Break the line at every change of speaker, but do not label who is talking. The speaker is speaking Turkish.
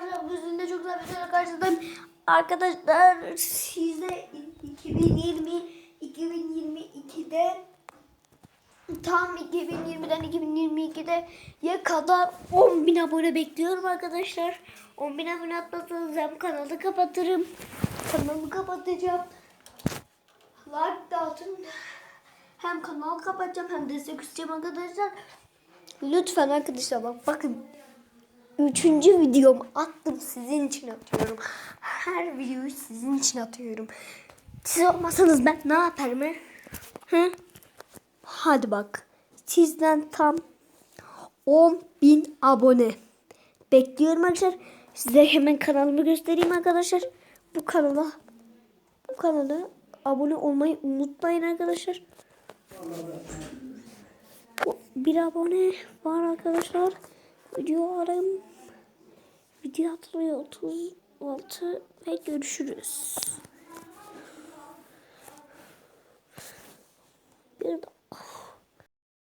arkadaşlar de çok güzel bir videoyla karşınızdayım. Arkadaşlar size 2020 2022'de tam 2020'den 2022'de ya kadar 10.000 abone bekliyorum arkadaşlar. 10.000 abone atmazsanız hem kanalı kapatırım. Kanalı kapatacağım. Like dağıtın. Hem kanal kapatacağım hem destek isteyeceğim arkadaşlar. Lütfen arkadaşlar bak bakın. Üçüncü videomu attım sizin için atıyorum. Her videoyu sizin için atıyorum. Siz olmasanız ben ne yaparım? Hı? Hadi bak. Sizden tam 10.000 abone. Bekliyorum arkadaşlar. Size hemen kanalımı göstereyim arkadaşlar. Bu kanala bu kanala abone olmayı unutmayın arkadaşlar. Bir abone var arkadaşlar. Videolarım video atılıyor 36 ve görüşürüz.